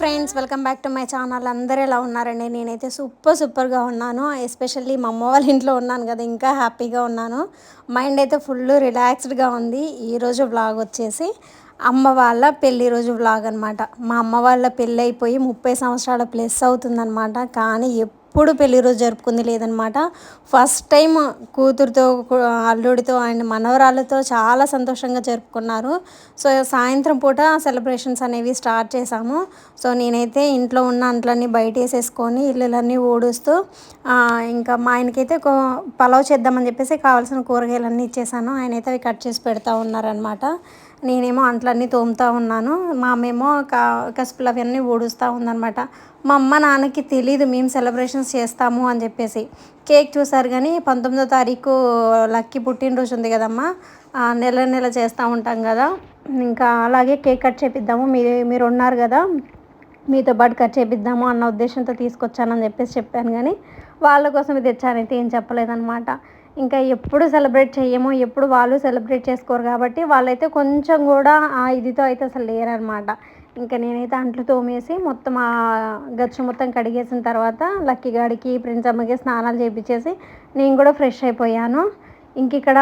Friends welcome back to my channel. అందరూ ఎలా ఉన్నారండి? నేనైతే సూపర్ సూపర్గా ఉన్నాను. ఎస్పెషల్లీ మా అమ్మ వాళ్ళ ఇంట్లో ఉన్నాను కదా ఇంకా హ్యాపీగా ఉన్నాను. మైండ్ అయితే ఫుల్ రిలాక్స్డ్గా ఉంది. ఈరోజు వ్లాగ్ వచ్చేసి అమ్మ వాళ్ళ పెళ్ళి రోజు వ్లాగ్ అనమాట మా అమ్మ వాళ్ళ పెళ్ళి అయిపోయి ముప్పై సంవత్సరాల ప్లస్ అవుతుందన్నమాట. కానీ ఎప్పుడు పెళ్ళి రోజు జరుపుకుంది లేదనమాట. ఫస్ట్ టైం కూతురుతో అల్లుడితో అండ్ మనవరాళ్ళతో చాలా సంతోషంగా జరుపుకున్నారు. సో సాయంత్రం పూట సెలబ్రేషన్స్ అనేవి స్టార్ట్ చేశాము. సో నేనైతే ఇంట్లో ఉన్న అంట్లన్నీ బయట వేసేసుకొని ఇల్లులన్నీ ఊడుస్తూ ఇంకా మా ఆయనకైతే పలావ్ చేద్దామని చెప్పేసి కావాల్సిన కూరగాయలన్నీ ఇచ్చేసాను. ఆయన అయితే అవి కట్ చేసి పెడతా ఉన్నారనమాట. నేనేమో అంట్లన్నీ తోముతా ఉన్నాను. మా అమ్మేమో కా కసుపులు అవన్నీ ఊడుస్తూ ఉందనమాట మా అమ్మ నాన్నకి తెలీదు మేము సెలబ్రేషన్స్ చేస్తాము అని చెప్పేసి. కేక్ చూసారు కానీ పంతొమ్మిదో తారీఖు లక్కీ పుట్టినరోజు ఉంది కదమ్మా. నెల నెల చేస్తూ ఉంటాం కదా. ఇంకా అలాగే కేక్ కట్ చేపిద్దాము. మీరు మీరు ఉన్నారు కదా. మీతో పాటు కట్ చేపిద్దాము అన్న ఉద్దేశంతో తీసుకొచ్చానని చెప్పేసి చెప్పాను కానీ వాళ్ళ కోసం ఇది తెచ్చానైతే ఏం చెప్పలేదన్నమాట. ఇంకా ఎప్పుడు సెలబ్రేట్ చేయము ఎప్పుడు వాళ్ళు సెలబ్రేట్ చేసుకోరు కాబట్టి వాళ్ళైతే కొంచెం కూడా ఆ ఇదితో అయితే అసలు లేరనమాట. ఇంకా నేనైతే అంట్లు తోమేసి మొత్తం ఆ గచ్చు మొత్తం కడిగేసిన తర్వాత లక్కీ గాడికి ప్రిన్స్ అమ్మకి స్నానాలు చేయించేసి నేను కూడా ఫ్రెష్ అయిపోయాను. ఇంక ఇక్కడ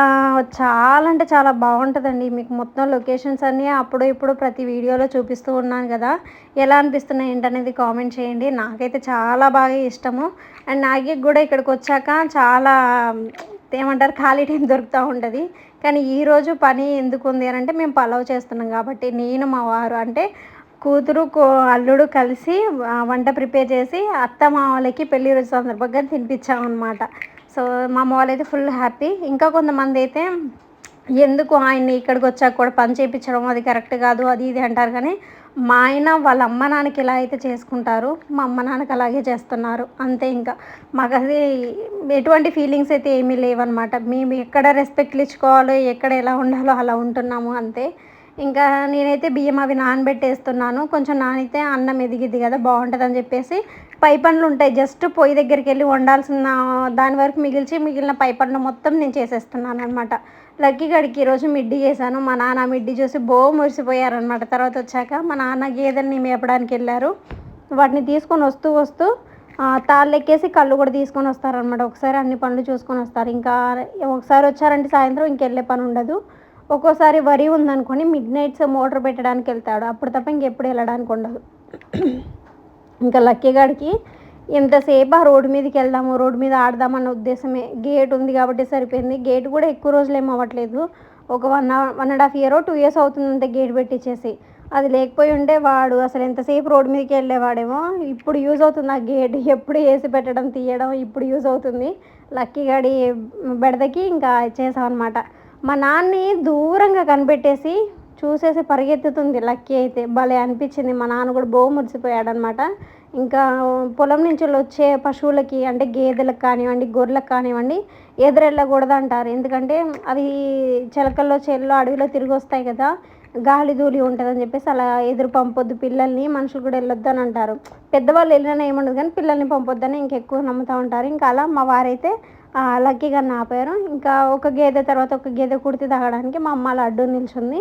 చాలా అంటే చాలా బాగుంటుందండి. మీకు మొత్తం లొకేషన్స్ అన్నీ అప్పుడు ఇప్పుడు ప్రతి వీడియోలో చూపిస్తూ ఉన్నాను కదా. ఎలా అనిపిస్తున్నాయి ఏంటనేది కామెంట్ చేయండి. నాకైతే చాలా బాగా ఇష్టము. అండ్ నాగి కూడా ఇక్కడికి వచ్చాక చాలా ఏమంటారు ఖాళీ టైం దొరుకుతూ ఉంటుంది కానీ ఈరోజు పని ఎందుకు ఉంది అని అంటే మేము పలావ్ చేస్తున్నాం కాబట్టి నేను మా వారు అంటే కూతురు కో- అల్లుడు కలిసి వంట ప్రిపేర్ చేసి అత్త మామలకి పెళ్ళి రోజు సందర్భంగా తినిపించామన్నమాట. సో మా అమ్మ వాళ్ళైతే ఫుల్ హ్యాపీ. ఇంకా కొంతమంది అయితే ఎందుకు ఆయన్ని ఇక్కడికి వచ్చాక కూడా పని చేయించడం అది కరెక్ట్ కాదు అది ఇది అంటారు. కానీ మా ఆయన వాళ్ళ అమ్మ నాన్నకి ఎలా అయితే చేసుకుంటారు మా అమ్మ నాన్నకి అలాగే చేస్తున్నారు. అంతే ఇంకా. మాకు అది ఎటువంటి ఫీలింగ్స్ అయితే ఏమీ లేవన్నమాట. మేము ఎక్కడ రెస్పెక్ట్లు ఇచ్చుకోవాలో ఎక్కడ ఎలా ఉండాలో అలా ఉంటున్నాము అంతే. ఇంకా నేనైతే బియ్యం అవి నానబెట్టేస్తున్నాను. కొంచెం నానైతే అన్నం ఎదిగిద్ది కదా బాగుంటుందని చెప్పేసి పై పనులు ఉంటాయి. జస్ట్ పొయ్యి దగ్గరికి వెళ్ళి వండాల్సిన దాని వరకు మిగిల్చి మిగిలిన పై పనులు మొత్తం నేను చేసేస్తున్నాను అనమాట లక్కీ గడికి ఈరోజు మిడ్డి చేశాను. మా నాన్న మిడ్డి చూసి బో మురిసిపోయారనమాట తర్వాత వచ్చాక మా నాన్న గేదెల్ని మేపడానికి వెళ్ళారు. వాటిని తీసుకొని వస్తూ వస్తూ తాళ్ళు ఎక్కేసి కళ్ళు కూడా తీసుకొని వస్తారనమాట ఒకసారి అన్ని పనులు చూసుకొని వస్తారు. ఇంకా ఒకసారి వచ్చారంటే సాయంత్రం ఇంకెళ్ళే పని ఉండదు. ఒక్కోసారి వరి ఉందనుకొని మిడ్ నైట్స్ మోటార్ పెట్టడానికి వెళ్తాడు. అప్పుడు తప్ప ఇంకెప్పుడు వెళ్ళడానికి ఉండదు. ఇంకా లక్కీ గాడికి ఎంతసేపు ఆ రోడ్డు మీదకి వెళ్దాము రోడ్డు మీద ఆడదామన్న ఉద్దేశమే. గేట్ ఉంది కాబట్టి సరిపోయింది. గేట్ కూడా ఎక్కువ రోజులు ఏం అవ్వట్లేదు. ఒక one one and half year two years అవుతుంది అంతే గేట్ పెట్టించేసి అది లేకపోయి ఉంటే వాడు అసలు ఎంతసేపు రోడ్డు మీదకి వెళ్ళేవాడేమో. ఇప్పుడు యూజ్ అవుతుంది ఆ గేట్. ఎప్పుడు వేసి పెట్టడం తీయడం ఇప్పుడు యూజ్ అవుతుంది. లక్కీ గడి బెడదకి ఇంకా చేసామన్నమాట. మా నాన్ని దూరంగా కనిపెట్టేసి చూసేసి పరిగెత్తుతుంది లక్కీ అయితే. భలే అనిపించింది. మా నాన్న కూడా బో మురిసిపోయాడనమాట ఇంకా పొలం నుంచి వచ్చే పశువులకి అంటే గేదెలకు కానివ్వండి గొర్రెలకు కానివ్వండి ఎదురెళ్ళకూడదు అంటారు ఎందుకంటే అవి చిలకల్లో చేల్లో అడవిలో తిరిగి వస్తాయి కదా. గాలి ధూళి ఉంటుందని చెప్పేసి అలా ఎదురు పంపొద్దు పిల్లల్ని మనుషులు కూడా వెళ్ళొద్దు అని అంటారు. పెద్దవాళ్ళు వెళ్ళినా ఏముండదు కానీ పిల్లల్ని పంపొద్దని ఇంకెక్కువ నమ్ముతూ ఉంటారు. ఇంకా అలా మా వారైతే లక్కీగా నాపారు ఇంకా ఒక గేదె తర్వాత ఒక గేదె కుడితే తాగడానికి మా అమ్మ అలా అడ్డు నిల్చుంది.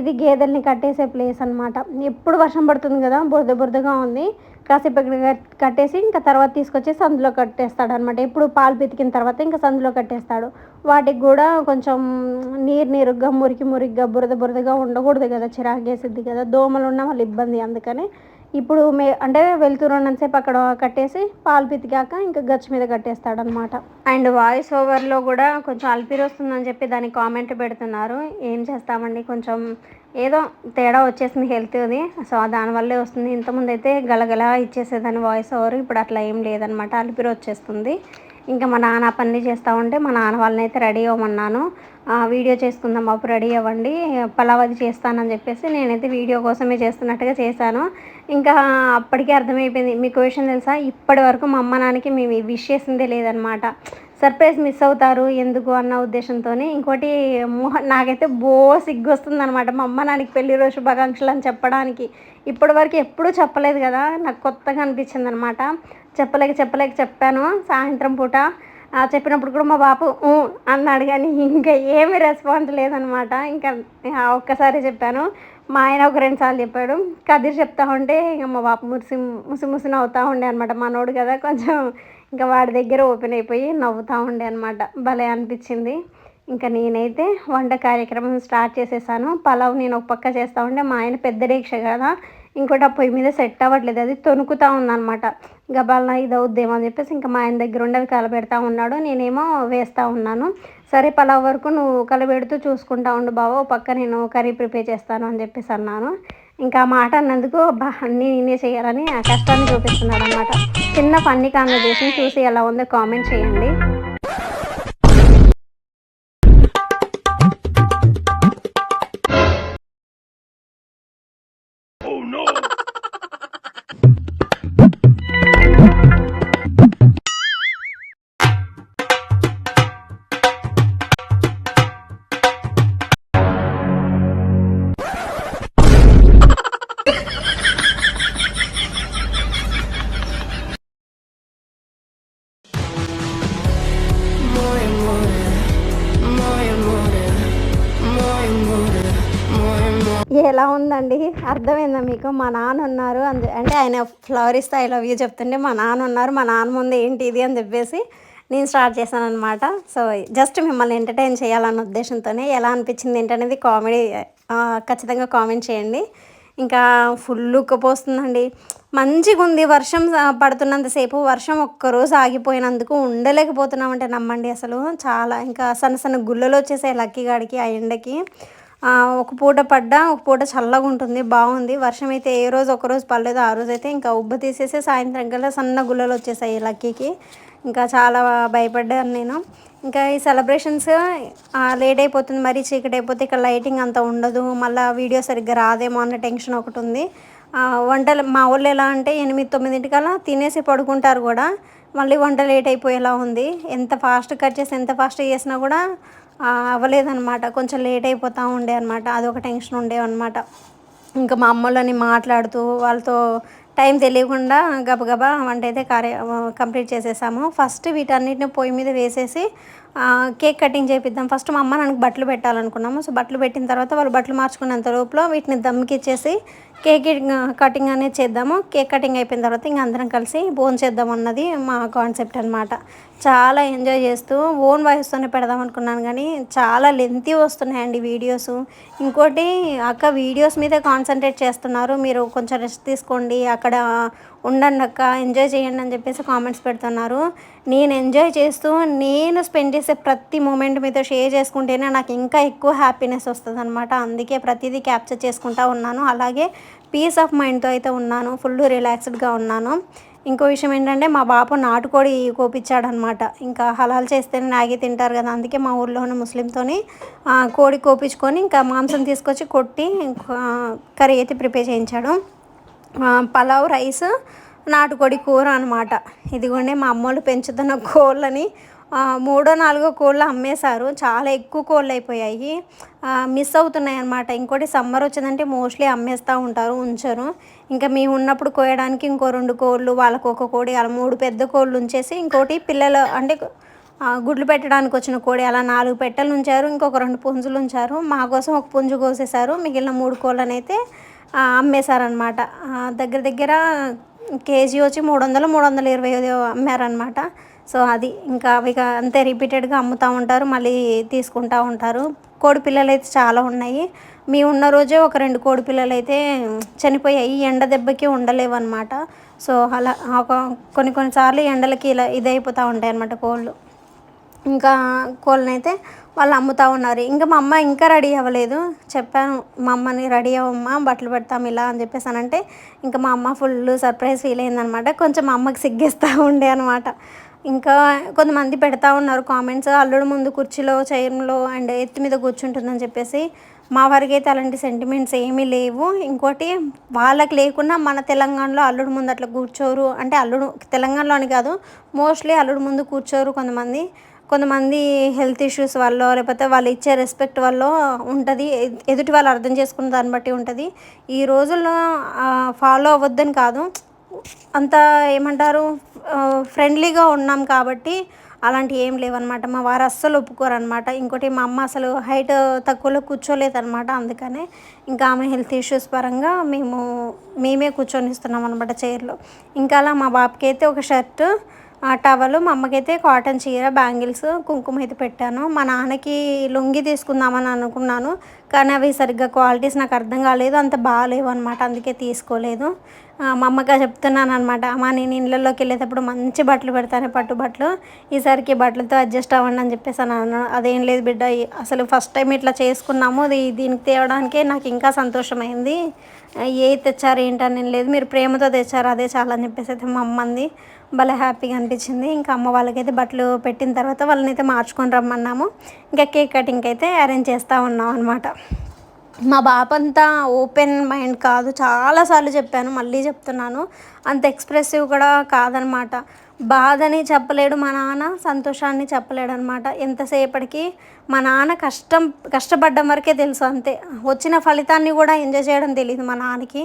ఇది గేదెల్ని కట్టేసే ప్లేస్ అనమాట ఎప్పుడు వర్షం పడుతుంది కదా బురద బురదగా ఉంది. కాసేపు ఇక్కడ కట్టేసి ఇంకా తర్వాత తీసుకొచ్చేసి అందులో కట్టేస్తాడు అనమాట ఎప్పుడు పాలు పితికిన తర్వాత ఇంకా సందులో కట్టేస్తాడు. వాటికి కూడా కొంచెం నీరు నీరుగ్గా మురికి మురిగ్గా బురద బురదగా ఉండకూడదు కదా చిరాకేసిద్ది కదా దోమలు ఉన్న వాళ్ళు ఇబ్బంది అందుకని ఇప్పుడు మే అంటే వెళ్తురున్నంతసేపు అక్కడ కట్టేసి పాలు పితికాక ఇంకా గచ్చు మీద కట్టేస్తాడు అనమాట అండ్ వాయిస్ ఓవర్లో కూడా కొంచెం అల్పిరి వస్తుందని చెప్పి దానికి కామెంట్ పెడుతున్నారు. ఏం చేస్తామండి? కొంచెం ఏదో తేడా వచ్చేసింది హెల్త్ది. సో దానివల్లే వస్తుంది. ఇంతకుముందు అయితే గలగల ఇచ్చేసేదాన్ని వాయిస్ ఓవర్. ఇప్పుడు అట్లా ఏం లేదనమాట అల్పిరి వచ్చేస్తుంది. ఇంకా మా నాన్న పని చేస్తూ ఉంటే మా నాన్న వాళ్ళని అయితే రెడీ అవ్వమన్నాను. వీడియో చేసుకుందాం అప్పుడు రెడీ అవ్వండి. పలావ్ అది చేస్తానని చెప్పేసి నేనైతే వీడియో కోసమే చేస్తున్నట్టుగా చేశాను. ఇంకా అప్పటికే అర్థమైపోయింది మీకు విషయం తెలుసా? ఇప్పటి వరకు మా అమ్మ నాన్నకి మేము విష్ చేసిందే లేదనమాట సర్ప్రైజ్ మిస్ అవుతారు ఎందుకు అన్న ఉద్దేశంతో ఇంకోటి మోహ నాకైతే బో సిగ్గు వస్తుంది అనమాట మా అమ్మ నాన్నకి పెళ్ళి రోజు శుభాకాంక్షలు అని చెప్పడానికి. ఇప్పటి వరకు ఎప్పుడూ చెప్పలేదు కదా నాకు కొత్తగా అనిపించింది అనమాట చెప్పలేక చెప్పలేక చెప్పాను సాయంత్రం పూట. చెప్పినప్పుడు కూడా మా బాపు అన్నాడు కానీ ఇంకా ఏమీ రెస్పాన్స్ లేదనమాట ఇంకా ఒక్కసారి చెప్పాను. మా ఆయన ఒక రెండు సార్లు చెప్పాడు. కదిరి చెప్తా ఉంటే ఇంకా మా బాపు మురిసి ముసి ముసి నవ్వుతూ ఉండే అనమాట మనోడు కదా కొంచెం ఇంకా వాడి దగ్గర ఓపెన్ అయిపోయి నవ్వుతూ ఉండే అనమాట భలే అనిపించింది. ఇంకా నేనైతే వంట కార్యక్రమం స్టార్ట్ చేసేసాను. పలావ్ నేను ఒక పక్క చేస్తూ ఉండే. మా ఆయన పెద్ద రీక్ష కదా ఇంకోటి ఆ పొయ్యి మీద సెట్ అవ్వట్లేదు. అది తొనుకుతూ ఉందన్నమాట. గబాలన ఇది అవుద్దేమో అని చెప్పేసి ఇంకా మా ఆయన దగ్గర ఉండి అది కలబెడతా ఉన్నాడు. నేనేమో వేస్తూ ఉన్నాను. సరే పలావ్ వరకు నువ్వు కలబెడుతూ చూసుకుంటా ఉండు బావ. పక్క నేను కర్రీ ప్రిపేర్ చేస్తాను అని చెప్పేసి అన్నాను. ఇంకా ఆ మాట అన్నందుకు బా అన్నీ నేనే చేయాలని ఆ కష్టాన్ని చూపిస్తున్నాడు అనమాట చిన్న ఫన్నీ కాన్వర్జేషన్ చూసి ఎలా ఉందో కామెంట్ చేయండి. అండి అర్థమైందా మీకు? మా నాన్న ఉన్నారు అందు అంటే ఆయన ఫ్లవరిస్ ఐ లవ్ యూ చెప్తుంటే మా నాన్న ఉన్నారు మా నాన్న ముందు ఏంటి ఇది అని చెప్పేసి నేను స్టార్ట్ చేశాను అనమాట సో జస్ట్ మిమ్మల్ని ఎంటర్టైన్ చేయాలన్న ఉద్దేశంతోనే ఎలా అనిపించింది ఏంటనేది కామెడీ ఖచ్చితంగా కామెంట్ చేయండి. ఇంకా ఫుల్ ఉక్కపోస్తుందండి మంచిగా ఉంది వర్షం పడుతున్నంతసేపు వర్షం ఒక్కరోజు ఆగిపోయినందుకు ఉండలేకపోతున్నామంటే నమ్మండి అసలు. చాలా ఇంకా సన్న సన్న గుల్లలు వచ్చేసాయి లక్కీ గాడికి ఆ ఎండకి. ఒక పూట పడ్డా ఒక పూట చల్లగా ఉంటుంది బాగుంది. వర్షం అయితే ఏ రోజు ఒక రోజు పడలేదు ఆ రోజు అయితే ఇంకా ఉబ్బ తీసేసి సాయంత్రం కల్లా సన్న గుల్లలు వచ్చేసాయి లక్కీకి. ఇంకా చాలా భయపడ్డాను నేను. ఇంకా ఈ సెలబ్రేషన్స్ లేట్ అయిపోతుంది మరీ చీకటి అయిపోతే ఇక్కడ లైటింగ్ అంత ఉండదు మళ్ళీ వీడియో సరిగ్గా రాదేమో అన్న టెన్షన్ ఒకటి ఉంది. వంటలు మా వాళ్ళు ఎలా అంటే ఎనిమిది తొమ్మిదింటికల్లా తినేసి పడుకుంటారు కూడా మళ్ళీ వంట లేట్ అయిపోయేలా ఉంది. ఎంత ఫాస్ట్ కట్ చేసి ఎంత ఫాస్ట్ చేసినా కూడా అవ్వలేదనమాట అవ్వలేదన్నమాట. కొంచెం లేట్ అయిపోతూ ఉండే అనమాట అదొక టెన్షన్ ఉండేవన్నమాట అనమాట ఇంకా మా అమ్మలని మాట్లాడుతూ వాళ్ళతో టైం తెలియకుండా గబగబా వంట అయితే కార్య కంప్లీట్ చేసేసాము. ఫస్ట్ వీటన్నిటిని పొయ్యి మీద వేసేసి కేక్ కటింగ్ చేపిద్దాం. ఫస్ట్ మా అమ్మ నాకు బట్టలు పెట్టాలనుకున్నాము. సో బట్టలు పెట్టిన తర్వాత వాళ్ళు బట్టలు మార్చుకున్నంత లోపల వీటిని దమ్కిచ్చేసి కేక్ కటింగ్ అనేది చేద్దాము. కేక్ కటింగ్ అయిపోయిన తర్వాత ఇంక అందరం కలిసి బోన్ చేద్దాం అన్నది మా కాన్సెప్ట్ అనమాట చాలా ఎంజాయ్ చేస్తూ ఓన్ వాయిస్తోనే పెడదాం అనుకున్నాను కానీ చాలా లెంతీ వస్తున్నాయండి వీడియోస్ ఇంకోటి అక్క వీడియోస్ మీదే కాన్సన్ట్రేట్ చేస్తున్నారు. మీరు కొంచెం రెస్ట్ తీసుకోండి అక్కడ ఉండండి అక్క ఎంజాయ్ చేయండి అని చెప్పేసి కామెంట్స్ పెడుతున్నారు. నేను ఎంజాయ్ చేస్తూ నేను స్పెండ్ చేసే ప్రతి మూమెంట్ మీతో షేర్ చేసుకుంటేనే నాకు ఇంకా ఎక్కువ హ్యాపీనెస్ వస్తుంది అనమాట అందుకే ప్రతిదీ క్యాప్చర్ చేసుకుంటా ఉన్నాను. అలాగే పీస్ ఆఫ్ మైండ్తో అయితే ఉన్నాను ఫుల్ రిలాక్స్డ్గా ఉన్నాను. ఇంకో విషయం ఏంటంటే మా బాపు నాటుకోడి కోపించాడనమాట ఇంకా హలాల్ చేస్తేనే నాగి తింటారు కదా అందుకే మా ఊర్లో ఉన్న ముస్లింతోని కోడి కోపించుకొని ఇంకా మాంసం తీసుకొచ్చి కొట్టి కర్రీ అయితే ప్రిపేర్ చేయించాడు. పలావ్ రైస్ నాటుకోడి కూర అనమాట. ఇదిగోండి మా అమ్మోళ్ళు పెంచుతున్న కోళ్ళని మూడో నాలుగో కోళ్ళు అమ్మేశారు. చాలా ఎక్కువ కోళ్ళు అయిపోయాయి మిస్ అవుతున్నాయి అనమాట ఇంకోటి సమ్మర్ వచ్చిందంటే మోస్ట్లీ అమ్మేస్తూ ఉంటారు ఉంచరు. ఇంకా మేము ఉన్నప్పుడు కోయడానికి ఇంకో రెండు కోళ్ళు వాళ్ళకు ఒక కోడి అలా మూడు పెద్ద కోళ్ళు ఉంచేసి ఇంకోటి పిల్లలు అంటే గుడ్లు పెట్టడానికి వచ్చిన కోడి అలా నాలుగు పెట్టెలు ఉంచారు ఇంకొక రెండు పుంజులు ఉంచారు. మా కోసం ఒక పుంజు కోసేశారు. మిగిలిన మూడు కోళ్ళని అయితే అమ్మేశారనమాట దగ్గర దగ్గర కేజీ వచ్చి మూడు వందలు మూడు వందల ఇరవై ఐదు అమ్మారనమాట సో అది ఇంకా అవి ఇక అంతే రిపీటెడ్గా అమ్ముతూ ఉంటారు మళ్ళీ తీసుకుంటూ ఉంటారు. కోడి పిల్లలు అయితే చాలా ఉన్నాయి. మీ ఉన్న రోజే ఒక రెండు కోడి పిల్లలు అయితే చనిపోయాయి ఎండ దెబ్బకి ఉండలేవు అనమాట సో అలా ఒక కొన్ని కొన్నిసార్లు ఎండలకి ఇలా ఇదైపోతూ ఉంటాయి అనమాట కోళ్ళు. ఇంకా కోళ్ళని అయితే వాళ్ళు అమ్ముతూ ఉన్నారు. ఇంకా మా అమ్మ ఇంకా రెడీ అవ్వలేదు. చెప్పాను మా అమ్మని రెడీ అవ్వమ్మా బట్టలు పెడతాం ఇలా అని చెప్పేసి అని అంటే ఇంకా మా అమ్మ ఫుల్ సర్ప్రైజ్ ఫీల్ అయిందనమాట కొంచెం మా అమ్మకి సిగ్గేస్తూ ఉండే అనమాట ఇంకా కొంతమంది పెడతా ఉన్నారు కామెంట్స్ అల్లుడు ముందు కుర్చీలో చైర్లో అండ్ ఎత్తి మీద కూర్చుంటుందని చెప్పేసి మా వారికి అయితే అలాంటి సెంటిమెంట్స్ ఏమీ లేవు. ఇంకోటి వాళ్ళకి లేకున్నా మన తెలంగాణలో అల్లుడు ముందు అట్లా కూర్చోరు. అంటే అల్లుడు తెలంగాణలోని కాదు మోస్ట్లీ అల్లుడు ముందు కూర్చోరు కొంతమంది. కొంతమంది హెల్త్ ఇష్యూస్ వల్ల లేకపోతే వాళ్ళు ఇచ్చే రెస్పెక్ట్ వల్ల ఉంటుంది. ఎదుటి వాళ్ళు అర్థం చేసుకున్న దాన్ని బట్టి ఉంటుంది. ఈ రోజుల్లో ఫాలో అవ్వద్దని కాదు. అంత ఏమంటారు ఫ్రెండ్లీగా ఉన్నాం కాబట్టి అలాంటివి ఏం లేవన్నమాట. మా వారు అస్సలు ఒప్పుకోరనమాట ఇంకోటి మా అమ్మ అసలు హైట్ తక్కువలో కూర్చోలేదనమాట అందుకనే ఇంకా ఆమె హెల్త్ ఇష్యూస్ పరంగా మేము మేమే కూర్చొని ఇస్తున్నాం అనమాట చైర్లో ఇంకా అలా మా బాబుకి అయితే ఒక షర్ట్ టవలు టవల్ మా అమ్మకైతే కాటన్ చీర బ్యాంగిల్స్ కుంకుమ అయితే పెట్టాను. మా నాన్నకి లొంగి తీసుకుందామని అనుకున్నాను. కానీ అవి సరిగ్గా క్వాలిటీస్ నాకు అర్థం కాలేదు అంత బాగాలేవు అనమాట అందుకే తీసుకోలేదు. మా అమ్మగా చెప్తున్నాను అనమాట అమ్మ నేను ఇళ్ళల్లోకి వెళ్ళేటప్పుడు మంచి బట్టలు పెడతాను పట్టు బట్టలు. ఈసారికి బట్టలతో అడ్జస్ట్ అవ్వండి అని చెప్పేసి అన్నాను అదేం లేదు బిడ్డ అసలు ఫస్ట్ టైం ఇట్లా చేసుకున్నాము దీనికి తేవడానికే నాకు ఇంకా సంతోషమైంది. ఏ తెచ్చారు ఏంటని లేదు. మీరు ప్రేమతో తెచ్చారు అదే చాలా అని చెప్పేసి అయితే మా అమ్మ అంది. భలే హ్యాపీగా అనిపించింది. ఇంకా అమ్మ వాళ్ళకైతే బట్టలు పెట్టిన తర్వాత వాళ్ళని అయితే మార్చుకొని రమ్మన్నాము. ఇంకా కేక్ కటింగ్ అయితే అరేంజ్ చేస్తూ ఉన్నాం అనమాట మా బాపంతా అంతా ఓపెన్ మైండ్ కాదు. చాలాసార్లు చెప్పాను మళ్ళీ చెప్తున్నాను. అంత ఎక్స్ప్రెసివ్ కూడా కాదనమాట బాధని చెప్పలేడు మా నాన్న సంతోషాన్ని చెప్పలేడు అనమాట ఎంతసేపటికి మా నాన్న కష్టం కష్టపడ్డం వరకే తెలుసు అంతే. వచ్చిన ఫలితాన్ని కూడా ఎంజాయ్ చేయడం తెలియదు మా నాన్నకి.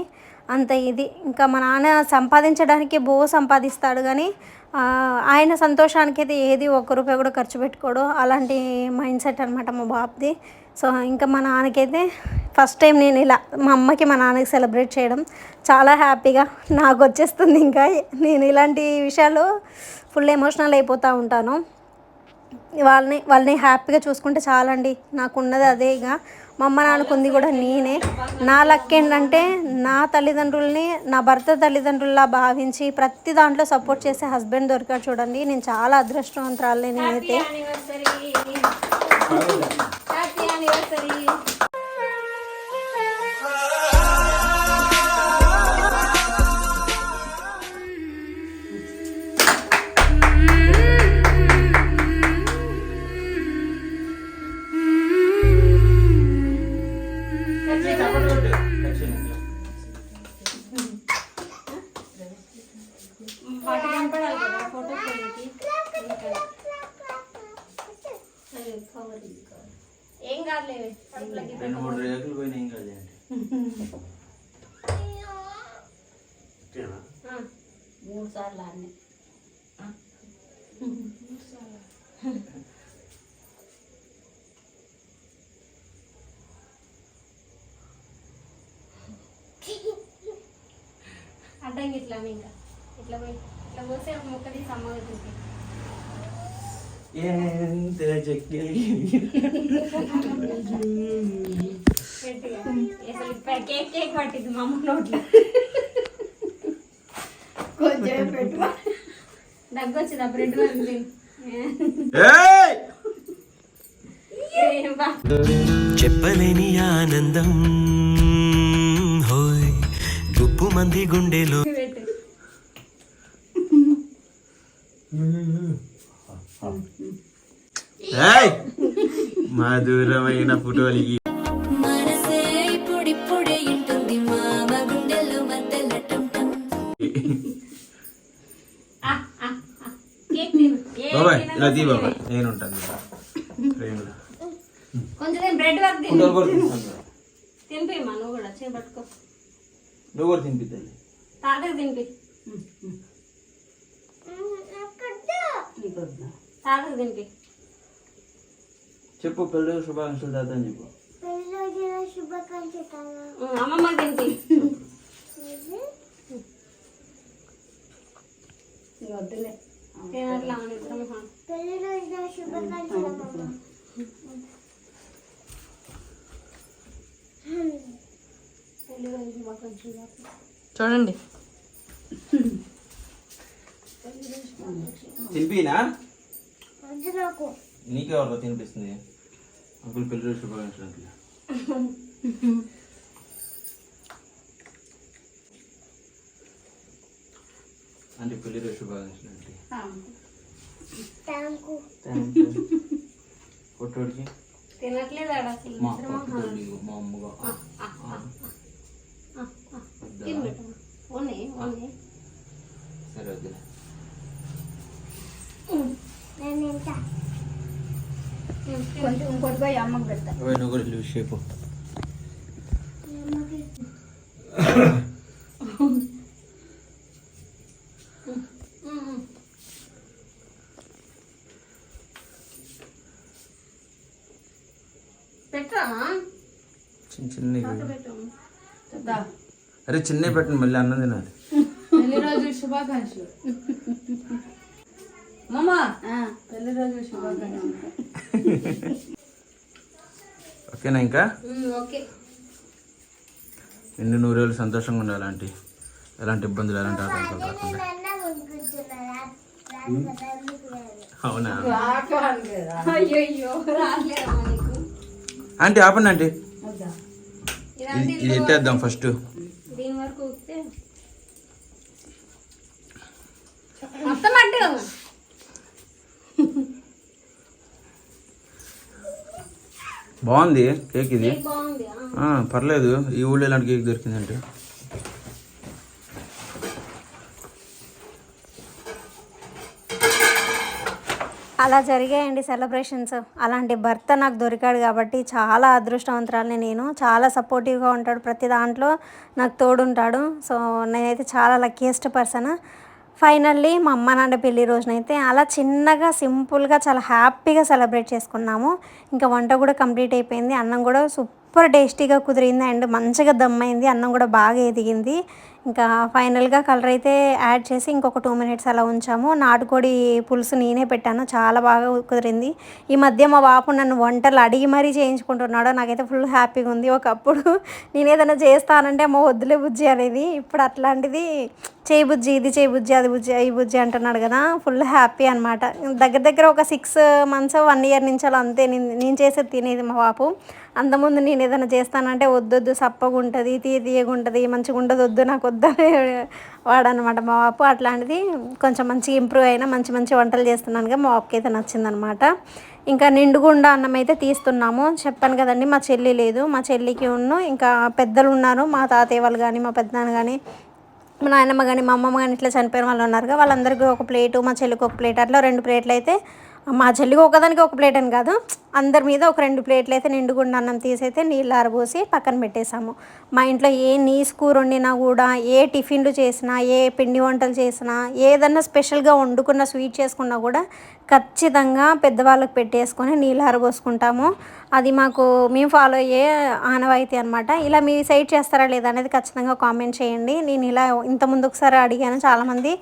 అంత ఇది. ఇంకా మా నాన్న సంపాదించడానికి బో సంపాదిస్తాడు కానీ ఆయన సంతోషానికి అయితే ఏది ఒక్క రూపాయి కూడా ఖర్చు పెట్టుకోడు. అలాంటి మైండ్ సెట్ అనమాట మా బాబుది. సో ఇంకా మా నాన్నకైతే ఫస్ట్ టైం నేను ఇలా మా అమ్మకి మా నాన్నకి సెలబ్రేట్ చేయడం చాలా హ్యాపీగా నాకు వచ్చేస్తుంది ఇంకా. నేను ఇలాంటి విషయాలు ఫుల్ ఎమోషనల్ అయిపోతూ ఉంటాను. వాళ్ళని వాళ్ళని హ్యాపీగా చూసుకుంటే చాలండి. నాకు ఉన్నది అదే ఇక. మా అమ్మ నాన్నకుంది కూడా నేనే. నా లక్ ఏంటంటే నా తల్లిదండ్రుల్ని నా భర్త తల్లిదండ్రుల్లా భావించి ప్రతి దాంట్లో సపోర్ట్ చేసే హస్బెండ్ దొరికారు చూడండి. నేను చాలా అదృష్టవంతురాలే నేనైతే. అడ్డంగా ఇట్లా ఇంకా. ఇట్లా పోయి ఇట్లా పోస్తే ఒక ముక్క తీసి ఎంత అసలు ఇప్పుడు కేక్ కేక్ పట్టింది మా అమ్మ నోట్లో. కొంచెం పెట్టు దగ్గు వచ్చింది బ్రెడ్ ఉంది. చెప్పలేని ఆనందం. టం కేక్ తిను ఏ బాబాయ్ ఇలా తీ బాబాయ్ నేను ఉంటాను. ఫోటోలు తింటాను తినిపిమ్మా నువ్వు కూడా చేపట్టుకో నువ్వు కూడా తినిపిద్దాలి తాతకి తినిపి తాతకి తినిపి. చెప్పు పెళ్ళి శుభాకాంక్షలు దాత అని చెప్పు. ఉం, అమ్మమ్మకి తినిపి. వద్దులే. పెళ్ళి రోజు శుభాకాంక్షలు చూడండి. తినిపినా? నీకే ఎవరు తినిపిస్తుంది. అంకుల్ పెళ్ళి రోజు శుభాకాంక్షలు అంకుల్ అంటే పెళ్ళి రోజు శుభాకాంక్షలు అంటే. థ్యాంక్ యూ ఫోటోడికి తినట్లేదు ఆడ అసలు? మా ఇద్దరం హా. ఫోటోడి మా అమ్మగా अरे चेन्नई बेटन मल्ल अन्न दिन। శుభాకాంక్షలు. మామా ఆ, పెళ్ళి రోజు శుభాకాంక్షలు. ఓకేనా ఇంకా? ఓకే. ఎన్ని నూరేళ్ళు సంతోషంగా ఉండాలి అలాంటి ఎలాంటి ఇబ్బందులు ఎలాంటి ఆటంకాలు రాకుండా. అవునా? ఆంటీ ఆపండి ఆంటీ. ఇది ఎత్తేద్దాం ఫస్ట్ దీని వరకు ఊపితే మొత్తం అంటే బాగుంది కేక్ ఇది. బాగుంది ఆ, పర్లేదు. ఈ ఊళ్ళో ఇలాంటి కేక్ దొరికిందంటే. అలా జరిగాయండి సెలబ్రేషన్స్ అలాంటి భర్త నాకు దొరికాడు కాబట్టి చాలా అదృష్టవంతురాలని నేను. చాలా సపోర్టివ్గా ఉంటాడు ప్రతి దాంట్లో. నాకు తోడుంటాడు. సో నేనైతే చాలా లక్కీయెస్ట్ పర్సన్ ఫైనల్లీ మా అమ్మ నాన్న పెళ్ళి రోజునైతే అలా చిన్నగా సింపుల్గా చాలా హ్యాపీగా సెలబ్రేట్ చేసుకున్నాము. ఇంకా వంట కూడా కంప్లీట్ అయిపోయింది. అన్నం కూడా సూపర్ టేస్టీగా కుదిరింది అండ్ మంచిగా దమ్మైంది అన్నం కూడా బాగా ఎదిగింది. ఇంకా ఫైనల్గా కలర్ అయితే యాడ్ చేసి ఇంకొక టూ మినిట్స్ అలా ఉంచాము. నాటుకోడి పులుసు నేనే పెట్టాను. చాలా బాగా కుదిరింది. ఈ మధ్య మా బాపు నన్ను వంటలు అడిగి మరీ చేయించుకుంటున్నాడు నాకైతే ఫుల్ హ్యాపీగా ఉంది. ఒకప్పుడు నేను ఏదైనా చేస్తానంటే మా వద్దులే బుజ్జి అనేది ఇప్పుడు అట్లాంటిది చేయి బుజ్జి ఇది చేయి బుజ్జి అది బుజ్జి ఈ బుజ్జి అంటున్నాడు కదా ఫుల్ హ్యాపీ అనమాట దగ్గర దగ్గర ఒక సిక్స్ మంత్స్ వన్ ఇయర్ నుంచి అలా అంతే. నేను నేను చేసేది తినేది మా బాపు అంతకుముందు నేను ఏదైనా చేస్తానంటే వద్దొద్దు సప్పగా ఉంటుంది తీయ తీయగా ఉంటుంది మంచిగా ఉండదు వద్దు నాకు వద్దనే వాడనమాట మా బాపు అట్లాంటిది కొంచెం మంచిగా ఇంప్రూవ్ అయినా మంచి మంచి వంటలు చేస్తున్నానుగా మా బాపుకి అయితే నచ్చిందనమాట ఇంకా నిండుగుండా అన్నం అయితే తీస్తున్నాము. చెప్పాను కదండి మా చెల్లి లేదు. మా చెల్లికి ఉన్ను ఇంకా పెద్దలు ఉన్నారు. మా తాతయ్య వాళ్ళు కానీ మా పెద్దనాన్న కానీ మా నాయనమ్మ కానీ మా అమ్మమ్మ కానీ ఇట్లా చనిపోయిన వాళ్ళు ఉన్నారుగా వాళ్ళందరికీ ఒక ప్లేటు మా చెల్లికి ఒక ప్లేట్ అట్లా రెండు ప్లేట్లు అయితే మా చెల్లికి ఒకదానికి ఒక ప్లేట్ అని కాదు. అందరి మీద ఒక రెండు ప్లేట్లు అయితే నిండుగుండా అన్నం తీసైతే నీళ్ళు ఆరబోసి పక్కన పెట్టేశాము. మా ఇంట్లో ఏ నీస్ కూర వండినా కూడా ఏ టిఫిన్లు చేసినా ఏ పిండి వంటలు చేసినా ఏదన్నా స్పెషల్గా వండుకున్న స్వీట్ చేసుకున్నా కూడా ఖచ్చితంగా పెద్దవాళ్ళకి పెట్టేసుకొని నీళ్ళు ఆరబోసుకుంటాము. అది మాకు మేము ఫాలో అయ్యే ఆనవాయితీ అనమాట ఇలా మీ సైడ్ చేస్తారా లేదా అనేది ఖచ్చితంగా కామెంట్ చేయండి. నేను ఇలా ఇంత ముందు ఒకసారి అడిగాను. చాలామంది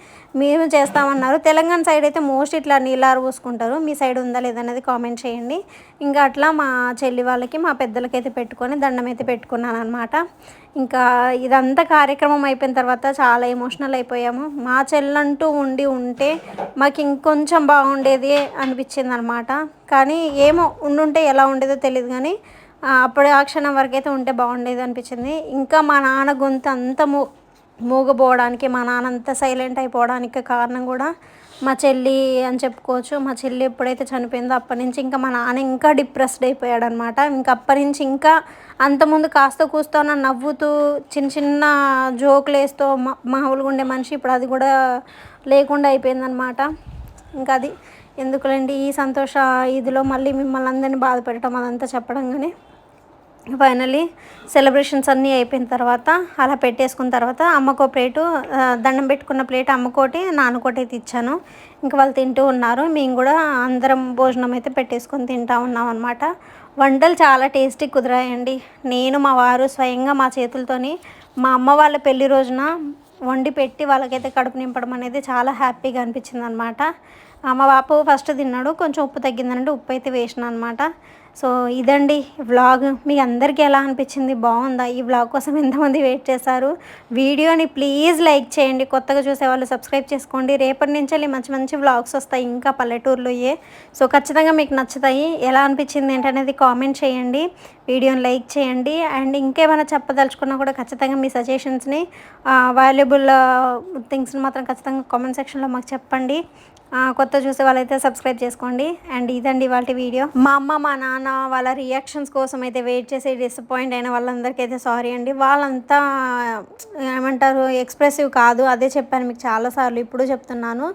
మేము చేస్తామన్నారు. తెలంగాణ సైడ్ అయితే మోస్ట్ ఇట్లా నీళ్ళు ఆరబోసుకుంటారు. మీ సైడ్ ఉందా లేదా అనేది కామెంట్ చేయండి. ఇంకా అట్లా మా చెల్లి వాళ్ళకి మా పెద్దలకి అయితే పెట్టుకొని దండం అయితే పెట్టుకున్నాను అనమాట ఇంకా ఇదంతా కార్యక్రమం అయిపోయిన తర్వాత చాలా ఎమోషనల్ అయిపోయాము. మా చెల్లంటూ ఉండి ఉంటే మాకు ఇంకొంచెం బాగుండేది అనిపించింది అనమాట కానీ ఏమో ఉండుంటే ఎలా ఉండేదో తెలియదు కానీ అప్పుడు ఆ క్షణం వరకు అయితే ఉంటే బాగుండేది అనిపించింది. ఇంకా మా నాన్న గొంతు అంత మూ మూగపోవడానికి మా నాన్న అంత సైలెంట్ అయిపోవడానికి కారణం కూడా మా చెల్లి అని చెప్పుకోవచ్చు. మా చెల్లి ఎప్పుడైతే చనిపోయిందో అప్పటి నుంచి ఇంకా మా నాన్న ఇంకా డిప్రెస్డ్ అయిపోయాడు అనమాట ఇంకా అప్పటి నుంచి ఇంకా అంతకుముందు కాస్త కూస్తో నవ్వుతూ చిన్న చిన్న జోకులు వేస్తూ మా మామూలుగా ఉండే మనిషి ఇప్పుడు అది కూడా లేకుండా అయిపోయిందనమాట. ఇంకా అది ఎందుకులేండి ఈ సంతోష ఇదిలో మళ్ళీ మిమ్మల్ని అందరినీ బాధ పెట్టడం అదంతా చెప్పడం కానీ ఫైనలీ సెలబ్రేషన్స్ అన్నీ అయిపోయిన తర్వాత అలా పెట్టేసుకున్న తర్వాత అమ్మకో ప్లేటు దండం పెట్టుకున్న ప్లేట్ అమ్మకోటి నాన్నకోటి అయితే ఇచ్చాను. ఇంకా వాళ్ళు తింటూ ఉన్నారు. మేము కూడా అందరం భోజనం అయితే పెట్టేసుకొని తింటా ఉన్నాం అనమాట వంటలు చాలా టేస్టీ కుదిరాయండి. నేను మా వారు స్వయంగా మా చేతులతోని మా అమ్మ వాళ్ళ పెళ్ళి రోజున వండి పెట్టి వాళ్ళకైతే కడుపు నింపడం అనేది చాలా హ్యాపీగా అనిపించింది అనమాట మా బాపు ఫస్ట్ తిన్నాడు. కొంచెం ఉప్పు తగ్గిందనంటే ఉప్పు అయితే వేసిన అనమాట సో ఇదండి వ్లాగ్. మీ అందరికీ ఎలా అనిపించింది? బాగుందా? ఈ వ్లాగ్ కోసం ఎంతమంది వెయిట్ చేశారు? వీడియోని ప్లీజ్ లైక్ చేయండి. కొత్తగా చూసే వాళ్ళు సబ్స్క్రైబ్ చేసుకోండి. రేపటి నుంచి వెళ్ళి మంచి మంచి వ్లాగ్స్ వస్తాయి ఇంకా పల్లెటూరులో ఏ సో ఖచ్చితంగా మీకు నచ్చుతాయి. ఎలా అనిపించింది ఏంటనేది కామెంట్ చేయండి. వీడియోని లైక్ చేయండి. అండ్ ఇంకేమైనా చెప్పదలుచుకున్నా కూడా ఖచ్చితంగా మీ సజెషన్స్ని వాల్యుబుల్ థింగ్స్ని మాత్రం ఖచ్చితంగా కామెంట్ సెక్షన్లో మాకు చెప్పండి. కొత్త చూసే వాళ్ళైతే సబ్స్క్రైబ్ చేసుకోండి. అండ్ ఇదండి వాళ్ళ వీడియో మా అమ్మ మా నాన్న వాళ్ళ రియాక్షన్స్ కోసం అయితే వెయిట్ చేసి డిసప్పాయింట్ అయిన వాళ్ళందరికీ అయితే సారీ అండి. వాళ్ళంతా ఏమంటారు ఎక్స్ప్రెసివ్ కాదు. అదే చెప్పాను మీకు చాలాసార్లు ఇప్పుడు చెప్తున్నాను.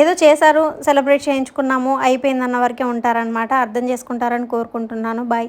ఏదో చేశారు సెలబ్రేట్ చేయించుకున్నాము అయిపోయిందన్న వరకే ఉంటారనమాట అర్థం చేసుకుంటారని కోరుకుంటున్నాను. బాయ్